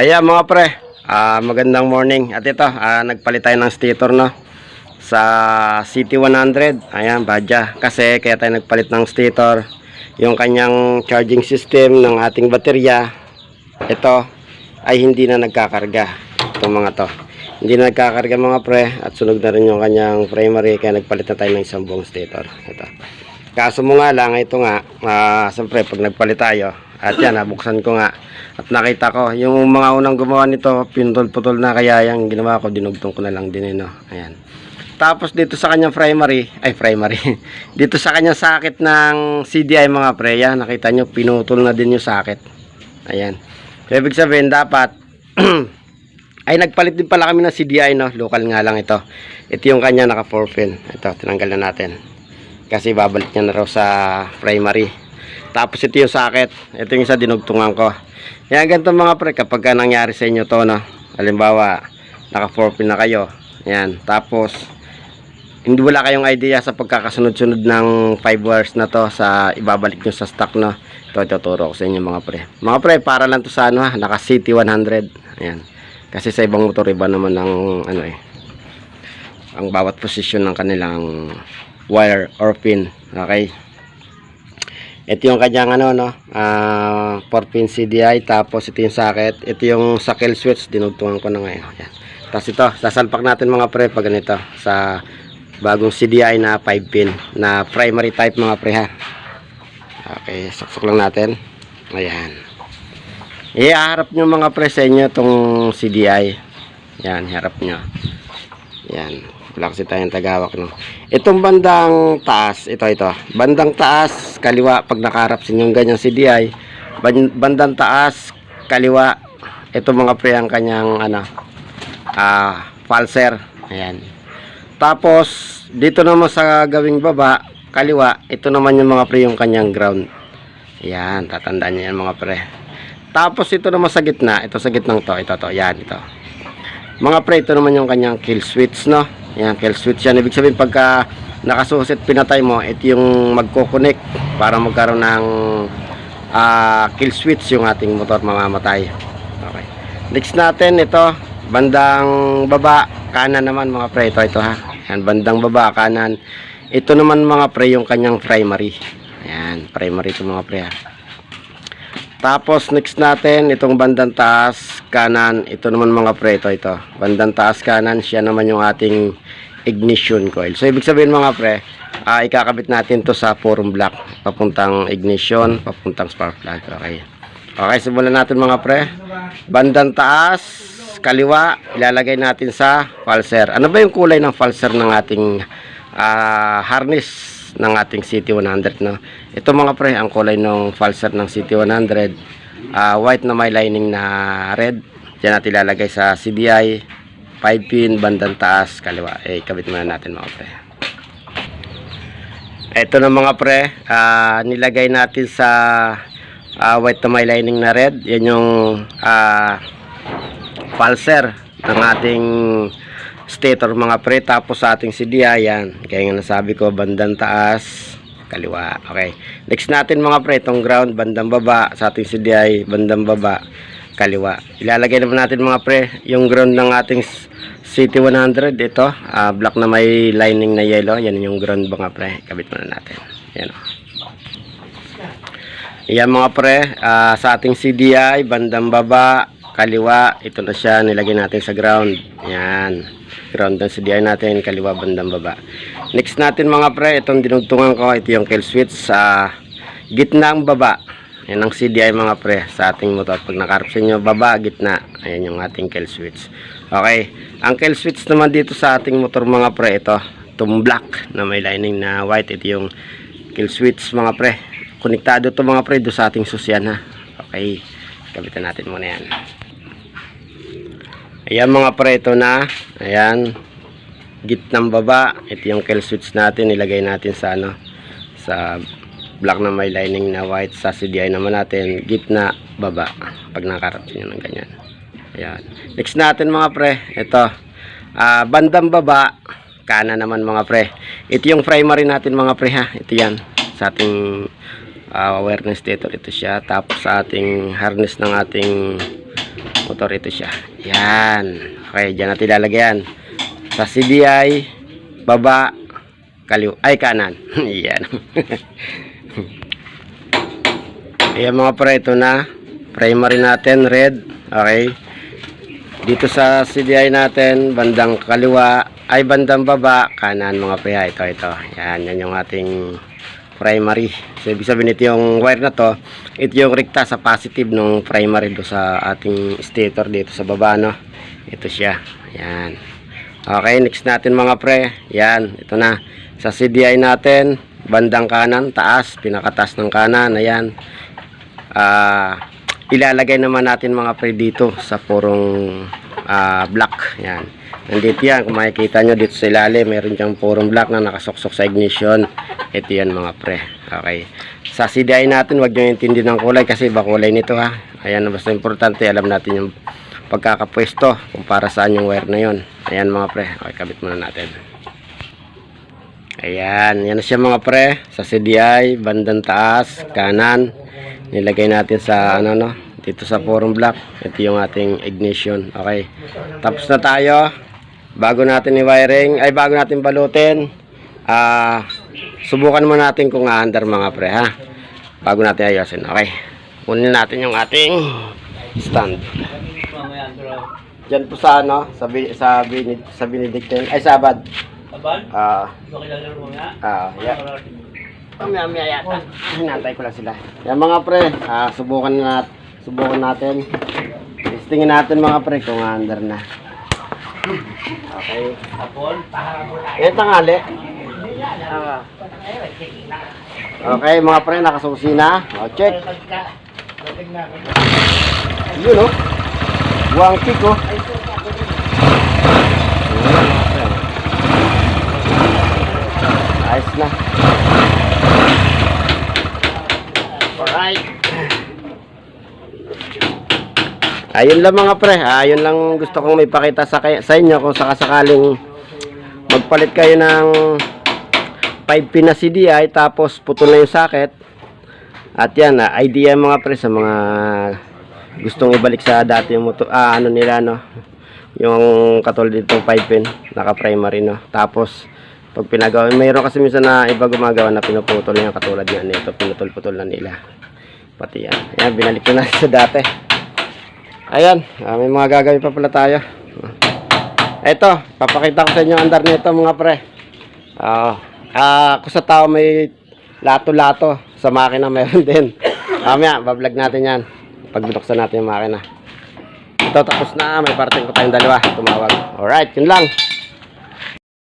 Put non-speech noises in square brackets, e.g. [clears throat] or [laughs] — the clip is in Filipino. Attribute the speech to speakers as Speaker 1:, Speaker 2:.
Speaker 1: Ayan mga pre, ah, magandang morning. At ito, ah, nagpalit tayo ng stator no sa City 100. Ayan, badya. Kasi kaya tayo nagpalit ng stator. Yung kanyang charging system ng ating baterya. Ito ay hindi na nagkakarga. Itong mga to. Hindi na nagkakarga mga pre at sunog na rin yung kanyang primary kaya nagpalit na tayo ng isang buong stator. Ito. Kaso mo nga lang, ito nga, ah, siyempre pag nagpalit tayo, at yan, nabuksan ko nga, at nakita ko, yung mga unang gumawa nito, pinutol-putol na, kaya yung ginawa ko, dinugtong ko na lang din, eh, no? Ayan. Tapos dito sa kanyang primary, ay primary, [laughs] dito sa kanyang sakit ng CDI mga pre, yan, nakita nyo, pinutol na din yung sakit. Ayan. So, ibig sabihin, dapat, [clears throat] ay nagpalit din pala kami ng CDI, no? Local nga lang ito. Ito yung kanya naka 4 pin. Ito, tinanggal na natin kasi babalik niya na raw sa primary tapos ito yung sakit ito yung isa dinugtungan ko. Yan ganito mga pre kapag ka nangyari sa inyo to no? Halimbawa naka 4 pin na kayo. Yan tapos hindi wala kayong idea sa pagkakasunod-sunod ng 5 wires na to sa ibabalik nyo sa stock no? Ito ituturo ko sa inyo mga pre. Mga pre para lang to sa ano ha? Naka city 100 ayan. Kasi sa ibang motor iba naman ang ano eh ang bawat posisyon ng kanilang wire or pin. Okay ito yung kanyang ano no? Ah 4 pin CDI tapos ito yung socket. Ito yung sa kill switch dinugtungan ko na ngayon. Yan tapos ito sasalpak natin mga pre pag ganito sa bagong CDI na 5 pin na primary type mga pre ha? Okay saksok lang natin. Ayan. Iharap nyo mga pre sa inyo itong CDI yan harap nyo. Yan wala kasi tayong tagawak no. Itong bandang taas, ito ito. Bandang taas, kaliwa pag nakaharap sa inyong ganyang CDI. Ban- bandang taas, kaliwa. Ito mga pre ang kanyang ano ah falser. Ayan. Tapos dito naman sa gawing baba, kaliwa, ito naman yung mga pre yung kanyang ground. Ayan, tatandaan niyo yan mga pre. Tapos ito naman sa gitna, ito sa gitnang to, ito to, yan ito. Mga pre, ito naman yung kanyang kill switch, no? Yan, kill switch yan. Ibig sabihin, pagka nakasusit, pinatay mo, ito yung magko-connect para magkaroon ng ah, kill switch yung ating motor mamamatay. Okay. Next natin, ito, bandang baba, kanan naman mga pre. Ito, ito ha. Yan, bandang baba, kanan. Ito naman mga pre, yung kanyang primary. Yan, primary ito mga pre ha. Tapos next natin itong bandang taas kanan, ito naman mga pre ito ito. Bandang taas kanan, siya naman yung ating ignition coil. So ibig sabihin mga pre, ah, ikakabit natin to sa forum block papuntang ignition, papuntang spark plug. Okay. Okay, simulan natin mga pre. Bandang taas, kaliwa, ilalagay natin sa pulser. Ano ba yung kulay ng pulser ng ating ah, harness ng ating CT100 no. Ito mga pre, ang kulay ng pulser ng CT100, ah, white na may lining na red. Diyan natin ilalagay sa CDI, 5 pin, bandang taas, kaliwa. Eh, kabit muna natin mga pre. Ito na mga pre, ah, nilagay natin sa ah, white na may lining na red. Yan yung ah, pulser ng ating stator mga pre. Tapos sa ating CDI, yan. Kaya nga nasabi ko, bandang taas, kaliwa. Okay. Next natin mga pre, itong ground, bandang baba. Sa ating CDI, bandang baba, kaliwa. Ilalagay naman natin mga pre, yung ground ng ating CT100. Ito, ah, black na may lining na yellow. Yan yung ground mga pre. Kabit muna natin. Yan. Yan mga pre, ah, sa ating CDI, bandang baba, kaliwa, ito na siya, nilagay natin sa ground. Yan. Ground ng CDI natin, kaliwa, bandang baba. Next natin mga pre, itong dinugtungan ko, ito yung kill switch sa gitnang baba. Yan ang CDI mga pre sa ating motor. Pag nakarap sa inyo, baba, gitna. Ayan yung ating kill switch. Okay. Ang kill switch naman dito sa ating motor mga pre, ito. Itong black na may lining na white. Ito yung kill switch mga pre. Konektado to mga pre do sa ating susyan ha. Okay. Kapitan natin muna yan. Ayan mga pre, ito na. Ayan. Gitnang baba. Ito yung kill switch natin. Ilagay natin sa ano. Sa black na may lining na white. Sa CDI naman natin. Gitna, baba. Pag nakarap nyo ng ganyan. Ayan. Next natin mga pre. Ito. Ah, bandang baba. Kanan naman mga pre. Ito yung primary natin mga pre ha. Ito yan. Sa ating ah, awareness stator. Ito siya. Tapos sa ating harness ng ating motor. Ito siya. Yan. Okay, dyan natin ilalagyan. Sa CDI, baba, kaliw, ay kanan. [laughs] Yan. [laughs] Ayan mga pre, ito na. Primary natin, red. Okay. Dito sa CDI natin, bandang kaliwa, ay bandang baba, kanan mga pre. ha. Ito, ito. Yan, yan yung ating primary. So, ibig sabihin ito yung wire na to, ito yung rekta sa positive ng primary do sa ating stator dito sa baba, no? Ito siya. Yan. Okay, next natin mga pre. Yan, ito na. Sa CDI natin, bandang kanan, taas, pinakatas ng kanan, ayan. Ah, ilalagay naman natin mga pre dito sa purong ah, black. Yan. Nandito yan, kung makikita nyo dito sa ilalim, meron diyang purong black na nakasoksok sa ignition. Ito yan mga pre. Okay. Sa CDI natin, wag nyo intindi ng kulay kasi iba kulay nito ha. Ayan, basta importante, alam natin yung pagkakapwesto kung para saan yung wire na yon. Ayan mga pre. Okay, kabit muna natin. Ayan, yan na siya mga pre. Sa CDI, bandang taas, kanan. Nilagay natin sa ano no, dito sa forum block. Ito yung ating ignition. Okay. Tapos na tayo. Bago natin i-wiring, ay bago natin balutin, ah subukan mo natin kung aandar mga pre ha. Bago natin ayusin. Okay. Kunin natin yung ating stand. Diyan po sa ano, sa bi- sa binid, sa Benedictine, ay Sabad.
Speaker 2: Abal?
Speaker 1: Ah,
Speaker 2: Di ba kilala mo nga?
Speaker 1: ah, yeah. Mamaya yata. Hinantay ko lang sila. Yan mga pre, ah, subukan na subukan natin. Testingin natin mga pre kung under na. Okay.
Speaker 2: Apol?
Speaker 1: Yan tangali. Ah. Okay mga pre, nakasusi na. O, check. Yun o. Buwang kick o. Ayos na. Ayun lang mga pre, ayun lang gusto kong may pakita sa, kay- sa inyo kung sakasakaling magpalit kayo ng 5 pin na CDI tapos putol na yung socket. At yan, ah, idea mga pre sa mga gustong ibalik sa dati yung motor, ah, ano nila no. Yung katulad dito 5 pin, naka primary no. Tapos pag pinagawa, mayroon kasi minsan na iba gumagawa na pinuputol yung katulad nga nito, pinutol-putol na nila. Pati yan. Yan, binalik ko na [laughs] sa dati. Ayan, ah, may mga gagawin pa pala tayo. Eto, papakita ko sa inyo andar nito mga pre. Ah, ah, kung sa tao may lato-lato, sa makina [laughs] meron din. Mamaya, bablog natin yan. Pag binuksan natin yung makina. Ito, tapos na. May parting ko tayong dalawa. Tumawag. Alright, yun lang.